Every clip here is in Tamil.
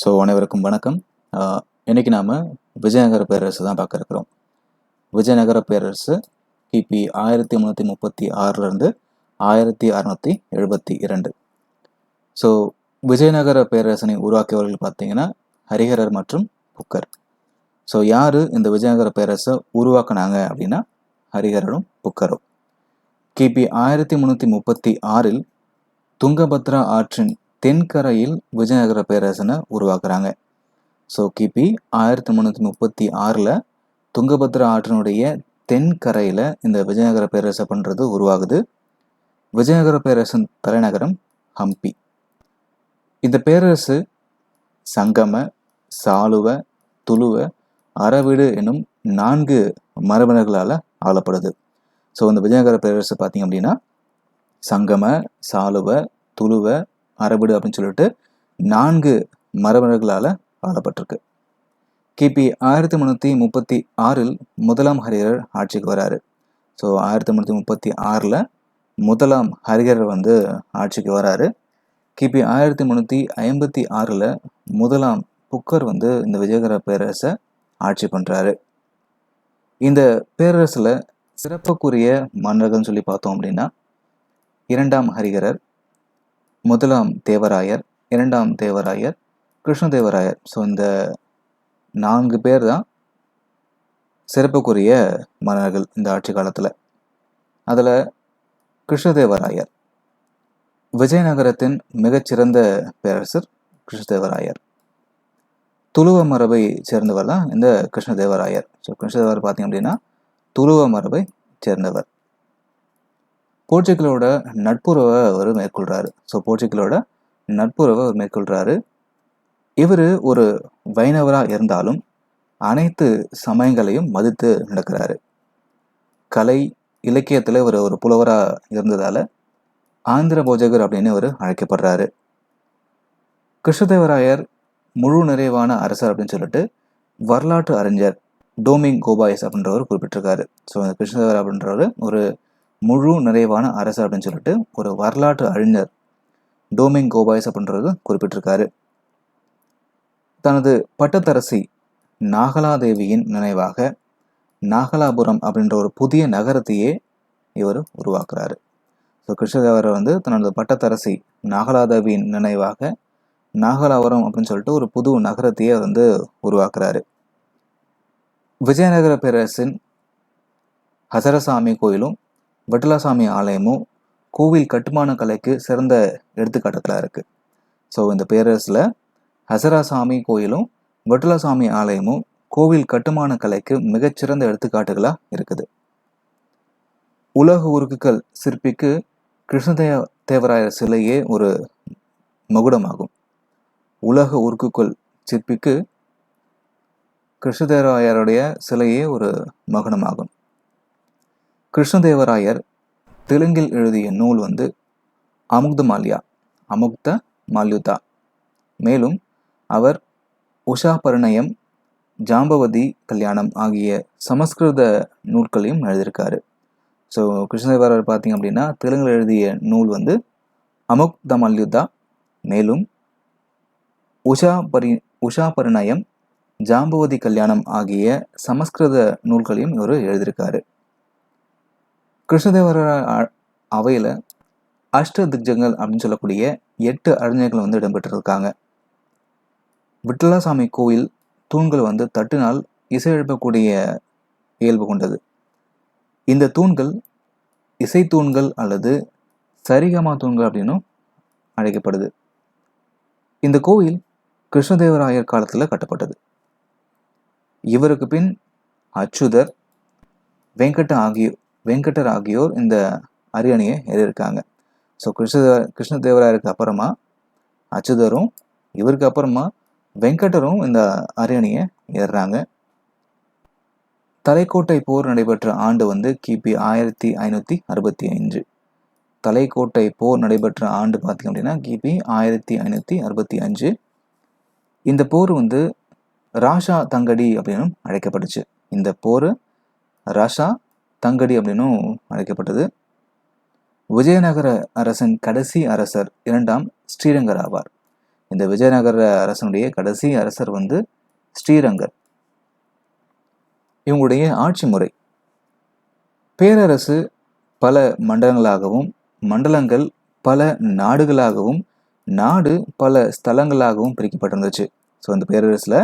ஸோ அனைவருக்கும் வணக்கம். இன்றைக்கி நாம் விஜயநகர பேரரசு தான் பார்க்க இருக்கிறோம். விஜயநகர பேரரசு கிபி ஆயிரத்தி முந்நூற்றி முப்பத்தி ஆறுலேருந்து ஆயிரத்தி அறநூற்றி எழுபத்தி இரண்டு. ஸோ விஜயநகர பேரரசனை உருவாக்கியவர்கள் பார்த்தீங்கன்னா ஹரிஹரர் மற்றும் புக்கர். ஸோ யார் இந்த விஜயநகர பேரரசை உருவாக்குனாங்க அப்படின்னா ஹரிஹரரும் புக்கரும். கிபி ஆயிரத்தி முந்நூற்றி முப்பத்தி ஆறில் துங்கபத்ரா ஆற்றின் தென்கரையில் விஜயநகர பேரரசனை உருவாக்குறாங்க. ஸோ கிபி ஆயிரத்தி முந்நூற்றி முப்பத்தி ஆறில் துங்கபத்ரா ஆற்றினுடைய தென்கரையில் இந்த விஜயநகர பேரரசை பண்ணுறது உருவாகுது. விஜயநகர பேரரசன் தலைநகரம் ஹம்பி. இந்த பேரரசு சங்கம சாலுவ துளுவ அரவிடு என்னும் நான்கு மரபினர்களால் ஆளப்படுது. ஸோ இந்த விஜயநகர பேரரசு பார்த்தீங்க அப்படின்னா சங்கம சாலுவ துளுவ அரபிடு அப்படின்னு சொல்லிட்டு நான்கு மரபர்களால் ஆளப்பட்டிருக்கு. கிபி ஆயிரத்தி முந்நூற்றி முப்பத்தி ஆறில் முதலாம் ஹரிகரர் ஆட்சிக்கு வராரு. ஸோ ஆயிரத்தி முந்நூற்றி முப்பத்தி ஆறில் முதலாம் ஹரிஹரர் வந்து ஆட்சிக்கு வராரு. கிபி ஆயிரத்தி முந்நூற்றி ஐம்பத்தி ஆறில் முதலாம் புக்கர் வந்து இந்த விஜயகர பேரரசை ஆட்சி பண்ணுறாரு இந்த பேரரசில் சிறப்புக்குரிய மன்னர்கள்னு சொல்லி பார்த்தோம் அப்படின்னா இரண்டாம் ஹரிஹரர் முதலாம் தேவராயர் இரண்டாம் தேவராயர் கிருஷ்ணதேவராயர். ஸோ இந்த நான்கு பேர் தான் சிறப்புக்குரிய மன்னர்கள் இந்த ஆட்சி காலத்தில். அதில் கிருஷ்ணதேவராயர் விஜயநகரத்தின் மிகச்சிறந்த பேரரசர் கிருஷ்ணதேவராயர். துளுவ மரபை சேர்ந்தவர் தான் இந்த கிருஷ்ணதேவராயர். ஸோ கிருஷ்ணதேவர் பார்த்தீங்க அப்படின்னா துளுவ மரபை சேர்ந்தவர். போர்ச்சுகலோட நட்புறவை அவர் மேற்கொள்கிறாரு ஸோ போர்ச்சுகலோட நட்புறவை அவர் மேற்கொள்கிறாரு இவர் ஒரு வைணவராக இருந்தாலும் அனைத்து சமயங்களையும் மதித்து நடக்கிறாரு. கலை இலக்கியத்தில் இவர் ஒரு புலவராக இருந்ததால் ஆந்திர போஜகர் அப்படின்னு இவர் அழைக்கப்படுறாரு. கிருஷ்ணதேவராயர் முழு நிறைவான அரசர் அப்படின்னு சொல்லிட்டு வரலாற்று அறிஞர் டோமிங் கோபாயஸ் அப்படின்றவர் குறிப்பிட்டிருக்காரு. ஸோ கிருஷ்ணதேவர் அப்படின்றவர் ஒரு முழு நிறைவான அரசர் அப்படின்னு சொல்லிட்டு ஒரு வரலாற்று அறிஞர் டோமிங் கோபாய்ஸ் அப்படின்றது குறிப்பிட்டிருக்காரு. தனது பட்டத்தரசி நாகலாதேவியின் நினைவாக நாகலாபுரம் அப்படின்ற ஒரு புதிய நகரத்தையே இவர் உருவாக்குறாரு. ஸோ கிருஷ்ணதேவரை வந்து தனது பட்டத்தரசி நாகலாதேவியின் நினைவாக நாகலாபுரம் அப்படின்னு சொல்லிட்டு ஒரு புது நகரத்தையே வந்து உருவாக்குறாரு. விஜயநகர பேரரசின் ஹசரசாமி கோயிலும் வெட்டலாசாமி ஆலயமும் கோவில் கட்டுமான கலைக்கு சிறந்த எடுத்துக்காட்டுகளாக இருக்குது ஸோ இந்த பேரரசில் ஹசராசாமி கோயிலும் வெட்டலாசாமி ஆலயமும் கோவில் கட்டுமான கலைக்கு மிகச்சிறந்த எடுத்துக்காட்டுகளாக இருக்குது. உலக உருக்குகள் சிற்பிக்கு கிருஷ்ணதேவ தேவராயர் சிலையே ஒரு மகுடமாகும். உலக உருக்குக்குள் சிற்பிக்கு கிருஷ்ணதேவராயருடைய சிலையே ஒரு மகுடமாகும். கிருஷ்ணதேவராயர் தெலுங்கில் எழுதிய நூல் வந்து அமுக்த மால்யா அமுக்த மால்யுதா. மேலும் அவர் உஷா பரிணயம் ஜாம்பவதி கல்யாணம் ஆகிய சமஸ்கிருத நூல்களையும் எழுதியிருக்காரு. ஸோ கிருஷ்ணதேவராயர் பார்த்தீங்க அப்படின்னா தெலுங்கில் எழுதிய நூல் வந்து அமுக்த மல்யுதா மேலும் உஷா பரி உஷா பரிணயம் ஜாம்பவதி கல்யாணம் ஆகிய சமஸ்கிருத நூல்களையும் இவர் எழுதியிருக்காரு. கிருஷ்ணதேவர அவையில் அஷ்ட திக்ஜங்கள் அப்படின்னு சொல்லக்கூடிய எட்டு அறிஞர்கள் வந்து இடம்பெற்றிருக்காங்க. விட்டலாசாமி கோயில் தூண்கள் வந்து தட்டினால் இசையெழுப்பக்கூடிய இயல்பு கொண்டது. இந்த தூண்கள் இசை தூண்கள் அல்லது சரிகமா தூண்கள் அப்படின்னும் அழைக்கப்படுது. இந்த கோயில் கிருஷ்ணதேவராயர் காலத்தில் கட்டப்பட்டது. இவருக்கு பின் அச்சுதர் வெங்கட ஆகியோர் வெங்கடர் ஆகியோர் இந்த அரியணையை ஏறியிருக்காங்க. ஸோ கிருஷ்ணதேவ கிருஷ்ணதேவராயருக்கு அப்புறமா அச்சுதரும் இவருக்கு அப்புறமா வெங்கடரும் இந்த அரியணையை ஏறுறாங்க. தலைக்கோட்டை போர் நடைபெற்ற ஆண்டு வந்து கிபி ஆயிரத்தி ஐநூற்றி அறுபத்தி அஞ்சு தலைக்கோட்டை போர் நடைபெற்ற ஆண்டு பார்த்திங்க அப்படின்னா கிபி ஆயிரத்தி ஐநூற்றி அறுபத்தி அஞ்சு இந்த போர் வந்து ராஷா தங்கடி அப்படின்னு அழைக்கப்பட்டுச்சு. இந்த போர் ராஷா தங்கடி அப்படின்னும் அழைக்கப்பட்டது. விஜயநகர அரசன் கடைசி அரசர் இரண்டாம் ஸ்ரீரங்கர் ஆவார். இந்த விஜயநகர அரசனுடைய கடைசி அரசர் வந்து ஸ்ரீரங்கர். இவங்களுடைய ஆட்சி முறை. பேரரசு பல மண்டலங்களாகவும் மண்டலங்கள் பல நாடுகளாகவும் நாடு பல ஸ்தலங்களாகவும் பிரிக்கப்பட்டிருந்துச்சு. ஸோ அந்த பேரரசில்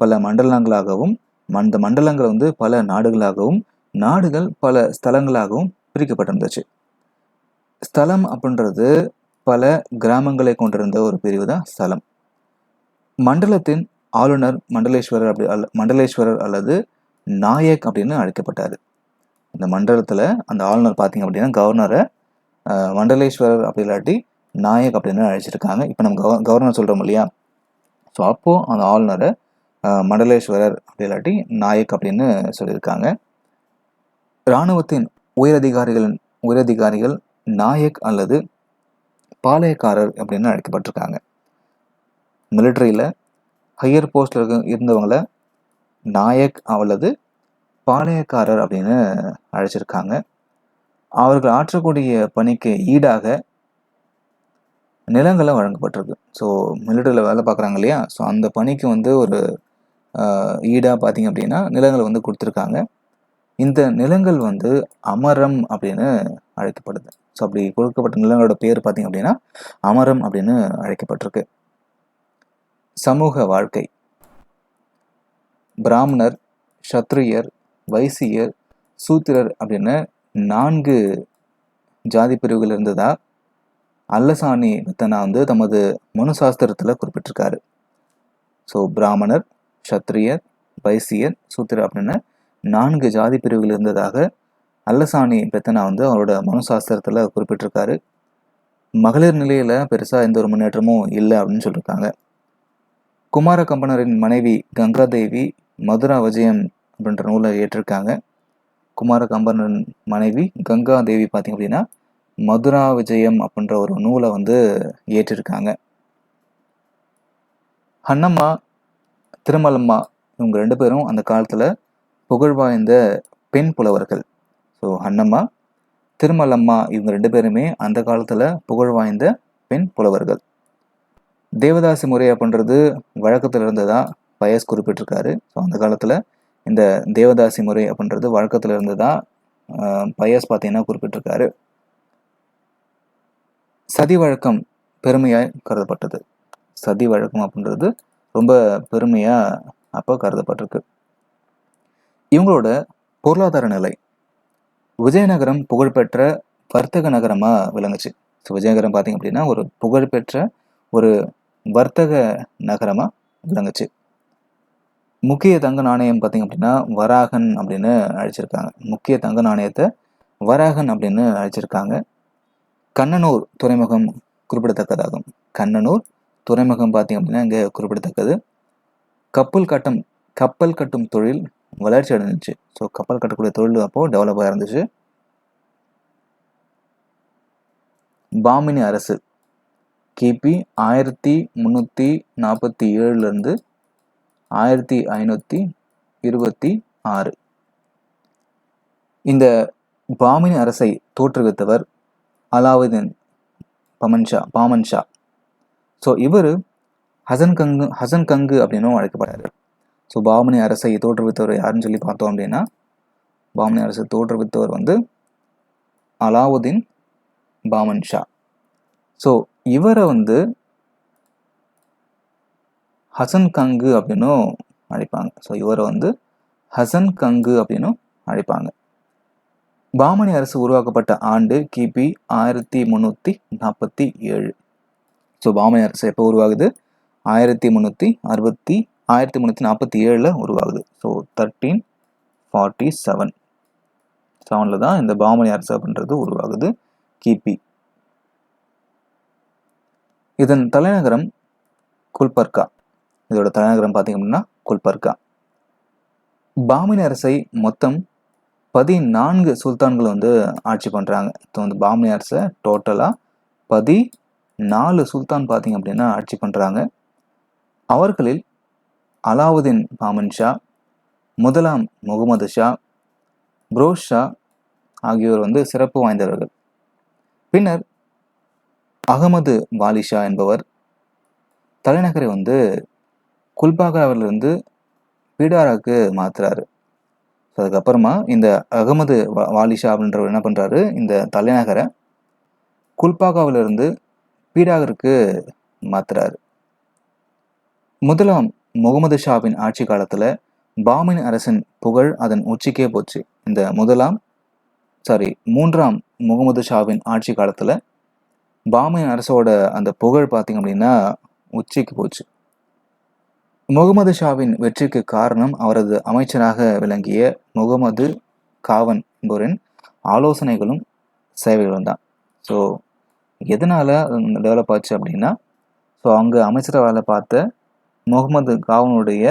பல மண்டலங்களாகவும் அந்த மண்டலங்கள் வந்து பல நாடுகளாகவும் நாடுகள் பல ஸ்தலங்களாகவும் பிரிக்கப்பட்டிருந்துச்சு. ஸ்தலம் அப்படின்றது பல கிராமங்களை கொண்டிருந்த ஒரு பிரிவு தான் ஸ்தலம். மண்டலத்தின் ஆளுநர் மண்டலேஸ்வரர் அப்படி அல்ல மண்டலேஸ்வரர் அல்லது நாயக் அப்படின்னு அழைக்கப்பட்டார். இந்த மண்டலத்தில் அந்த ஆளுநர் பார்த்தீங்க அப்படின்னா கவர்னரை மண்டலேஸ்வரர் அப்படி இல்லாட்டி நாயக் அப்படின்னு அழைச்சிருக்காங்க. இப்போ நம்ம கவ கவர்னர் சொல்கிறோம் இல்லையா? ஸோ அப்போது அந்த ஆளுநரை மண்டலேஸ்வரர் அப்படி இல்லாட்டி நாயக் அப்படின்னு சொல்லியிருக்காங்க. இராணுவத்தின் உயரதிகாரிகளின் உயரதிகாரிகள் நாயக் அல்லது பாளையக்காரர் அப்படின்னு அழைக்கப்பட்டிருக்காங்க. மிலிட்ரியில் ஹையர் போஸ்டில் இருக்க இருந்தவங்கள நாயக் அல்லது பாளையக்காரர் அப்படின்னு அழைச்சிருக்காங்க. அவர்கள் ஆற்றக்கூடிய பணிக்கு ஈடாக நிலங்களை வழங்கப்பட்டிருக்கு. ஸோ மிலிட்டரியில் வேலை பார்க்குறாங்க இல்லையா? ஸோ அந்த பணிக்கு வந்து ஒரு ஈடாக பார்த்தீங்க அப்படின்னா நிலங்களை வந்து கொடுத்துருக்காங்க. இந்த நிலங்கள் வந்து அமரம் அப்படின்னு அழைக்கப்படுது. ஸோ அப்படி கொடுக்கப்பட்ட நிலங்களோட பேர் பார்த்தீங்க அப்படின்னா அமரம் அப்படின்னு அழைக்கப்பட்டிருக்கு. சமூக வாழ்க்கை. பிராமணர் சத்ரியர் வைசியர் சூத்திரர் அப்படின்னு நான்கு ஜாதி பிரிவுகள் இருந்ததா? அல்லசாணி வித்தனா வந்து தமது மனு சாஸ்திரத்தில் குறிப்பிட்டிருக்காரு. ஸோ பிராமணர் சத்ரியர் வைசியர் சூத்திரர் அப்படின்னு நான்கு ஜாதி பிரிவுகள் இருந்ததாக அல்லசாணி பெத்தனா வந்து அவரோட மனுசாஸ்திரத்தில் குறிப்பிட்டிருக்காரு. மகளிர் நிலையில் பெருசாக எந்த ஒரு முன்னேற்றமும் இல்லை அப்படின்னு சொல்லியிருக்காங்க. குமார கம்பனரின் மனைவி கங்காதேவி மதுரா விஜயம் அப்படின்ற நூலை ஏற்றிருக்காங்க. குமார கம்பனரின் மனைவி கங்கா தேவி பார்த்திங்க அப்படின்னா மதுரா விஜயம் அப்படின்ற ஒரு நூலை வந்து ஏற்றிருக்காங்க. ஹன்னம்மா திருமலம்மா இவங்க ரெண்டு பேரும் அந்த காலத்தில் புகழ்வாய்ந்த பெண் புலவர்கள். ஸோ ஹன்னம்மா திருமலம்மா இவங்க ரெண்டு பேருமே அந்த காலத்தில் புகழ்வாய்ந்த பெண் புலவர்கள். தேவதாசி முறை அப்படின்றது வழக்கத்தில் இருந்ததாக பயஸ் குறிப்பிட்டிருக்காரு. ஸோ அந்த காலத்தில் இந்த தேவதாசி முறை அப்படின்றது வழக்கத்தில் இருந்ததாக பயஸ் பார்த்தீங்கன்னா குறிப்பிட்டிருக்காரு. சதி வழக்கம் பெருமையாக கருதப்பட்டது. சதி வழக்கம் அப்படின்றது ரொம்ப பெருமையாக அப்போ கருதப்பட்டிருக்கு. இவங்களோட பொருளாதார நிலை. விஜயநகரம் புகழ்பெற்ற வர்த்தக நகரமாக விளங்குச்சு. ஸோ விஜயநகரம் பார்த்தீங்க அப்படின்னா ஒரு புகழ்பெற்ற ஒரு வர்த்தக நகரமாக விளங்குச்சு. முக்கிய தங்க நாணயம் பார்த்தீங்க அப்படின்னா வராகன் அப்படின்னு அழைச்சிருக்காங்க. முக்கிய தங்க நாணயத்தை வராகன் அப்படின்னு அழைச்சிருக்காங்க. கண்ணனூர் துறைமுகம் குறிப்பிடத்தக்கதாகும். கண்ணனூர் துறைமுகம் பார்த்தீங்க அப்படின்னா இங்கே குறிப்பிடத்தக்கது. கப்பல் கட்டும் கப்பல் கட்டும் தொழில் வளர்ச்சி அடைஞ்சிச்சு. ஸோ கப்பல் கட்டக்கூடிய தொழில் அப்போ டெவலப் இருந்துச்சு. பாமினி அரசு கிபி ஆயிரத்தி முந்நூற்றி நாற்பத்தி ஏழுலேருந்து ஆயிரத்தி ஐநூற்றி இருபத்தி ஆறு. இந்த பாமினி அரசை தோற்றுவித்தவர் அலாவுதீன் பமன் ஷா ஸோ இவர் ஹசன் கங்கு ஹசன் கங்கு அப்படின்னும் அழைக்கப்படுறாரு. ஸோ பாமனி அரசை தோற்றுவித்தவர் யாருன்னு சொல்லி பார்த்தோம் அப்படின்னா பாமனி அரசை தோற்றுவித்தவர் வந்து அலாவுதீன் பாமன் ஷா ஸோ இவரை வந்து ஹசன் கங்கு அப்படின்னும் அழைப்பாங்க. ஸோ இவரை வந்து ஹசன் கங்கு அப்படின்னும் அழைப்பாங்க. பாமனி அரசு உருவாக்கப்பட்ட ஆண்டு கிபி ஆயிரத்தி முந்நூற்றி நாற்பத்தி ஏழு. ஸோ பாமனி அரசு எப்போ உருவாகுது? ஆயிரத்தி முந்நூற்றி அறுபத்தி ஆயிரத்தி முந்நூற்றி நாற்பத்தி ஏழில் உருவாகுது. ஸோ தேர்ட்டீன் ஃபார்ட்டி செவன் செவனில் தான் இந்த பாமணி அரசு அப்படின்றது உருவாகுது. கிபி இதன் தலைநகரம் குல்பர்கா. இதோட தலைநகரம் பார்த்தீங்க அப்படின்னா குல்பர்கா. பாமினி அரசை மொத்தம் பதினான்கு சுல்தான்கள் வந்து ஆட்சி பண்ணுறாங்க ஸோ வந்து பாமினி அரசை டோட்டலாக பதி நாலு சுல்தான் பார்த்திங்க அப்படின்னா ஆட்சி பண்ணுறாங்க அவர்களில் அலாவுதீன் பாமன் ஷா முதலாம் முகமது ஷா புரோஸ் ஷா ஆகியோர் வந்து சிறப்பு வாய்ந்தவர்கள். பின்னர் அகமது வாலிஷா என்பவர் தலைநகரை வந்து குல்பாகாவிலிருந்து பீடாராக்கு மாற்றுறாரு ஸோ அதுக்கப்புறமா இந்த அகமது வா- வாலிஷா அப்படின்றவர் என்ன பண்ணுறாரு இந்த தலைநகரை குல்பாகாவிலிருந்து பீடாகருக்கு மாத்துறாரு. முதலாம் முகமது ஷாவின் ஆட்சி காலத்தில் பாமின் அரசின் புகழ் அதன் உச்சிக்கே போச்சு. இந்த முதலாம் சாரி மூன்றாம் முகமது ஷாவின் ஆட்சி காலத்தில் பாமின் அரசோட அந்த புகழ் பார்த்தீங்க அப்படின்னா உச்சிக்கு போச்சு. முகமது ஷாவின் வெற்றிக்கு காரணம் அவரது அமைச்சராக விளங்கிய முகமது காவன் என்பவரின் ஆலோசனைகளும் சேவைகளும் தான். ஸோ எதனால் டெவலப் ஆச்சு அப்படின்னா ஸோ அங்கே அமைச்சராக வேலை பார்த்த முகமது காவனுடைய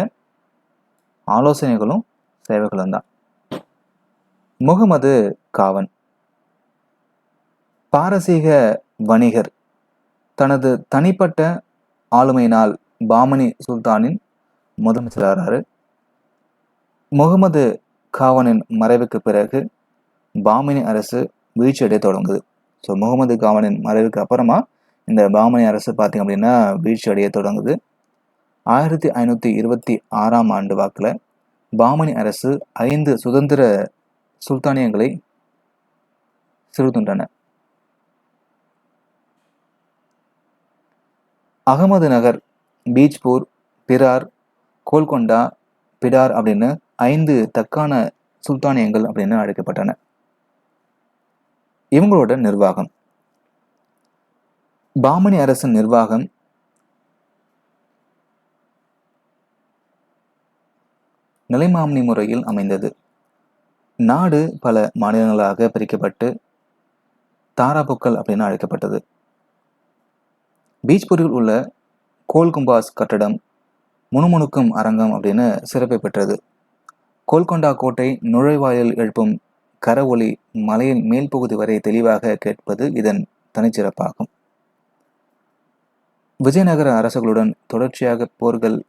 ஆலோசனைகளும் சேவைகளும் தான். முகமது காவன் பாரசீக வணிகர் தனது தனிப்பட்ட ஆளுமையினால் பாமனி சுல்தானின் முதலமைச்சராகிறாரு முகமது காவனின் மறைவுக்கு பிறகு பாமினி அரசு வீழ்ச்சியடைய தொடங்குது. ஸோ முகமது காவனின் மறைவுக்கு அப்புறமா இந்த பாமனி அரசு பார்த்திங்க அப்படின்னா வீழ்ச்சி அடைய தொடங்குது. ஆயிரத்தி ஐநூற்றி இருபத்தி ஆறாம் ஆண்டு வாக்கில் பாமணி அரசு ஐந்து சுதந்திர சுல்தானியங்களை சிறுதுண்டன அகமது நகர் பீஜ்பூர் பிரார் கோல்கொண்டா பிடார் அப்படின்னு ஐந்து தக்கான சுல்தானியங்கள் அப்படின்னு அழைக்கப்பட்டன. இவங்களோட நிர்வாகம். பாமணி அரசின் நிர்வாகம் நிலைமாமணி முறையில் அமைந்தது. நாடு பல மாநிலங்களாக பிரிக்கப்பட்டு தாராபுக்கல் அப்படின்னு அழைக்கப்பட்டது. பீச்பூரில் உள்ள கோல்கும்பாஸ் கட்டடம் முணுமுணுக்கும் அரங்கம் அப்படின்னு சிறப்பை பெற்றது. கோல்கொண்டா கோட்டை நுழைவாயில் எழுப்பும் கர ஒளி மலையின் மேல் பகுதி வரை தெளிவாக கேட்பது இதன் தனிச்சிறப்பாகும். விஜயநகர அரசுகளுடன் தொடர்ச்சியாக போர்கள்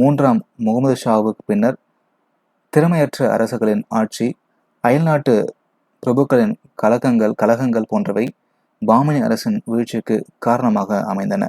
மூன்றாம் முகமது ஷாவுக்கு பின்னர் திறமையற்ற அரசுகளின் ஆட்சி அயல்நாட்டு பிரபுக்களின் கலகங்கள் கலகங்கள் போன்றவை பாமணி அரசின் வீழ்ச்சிக்கு காரணமாக அமைந்தன.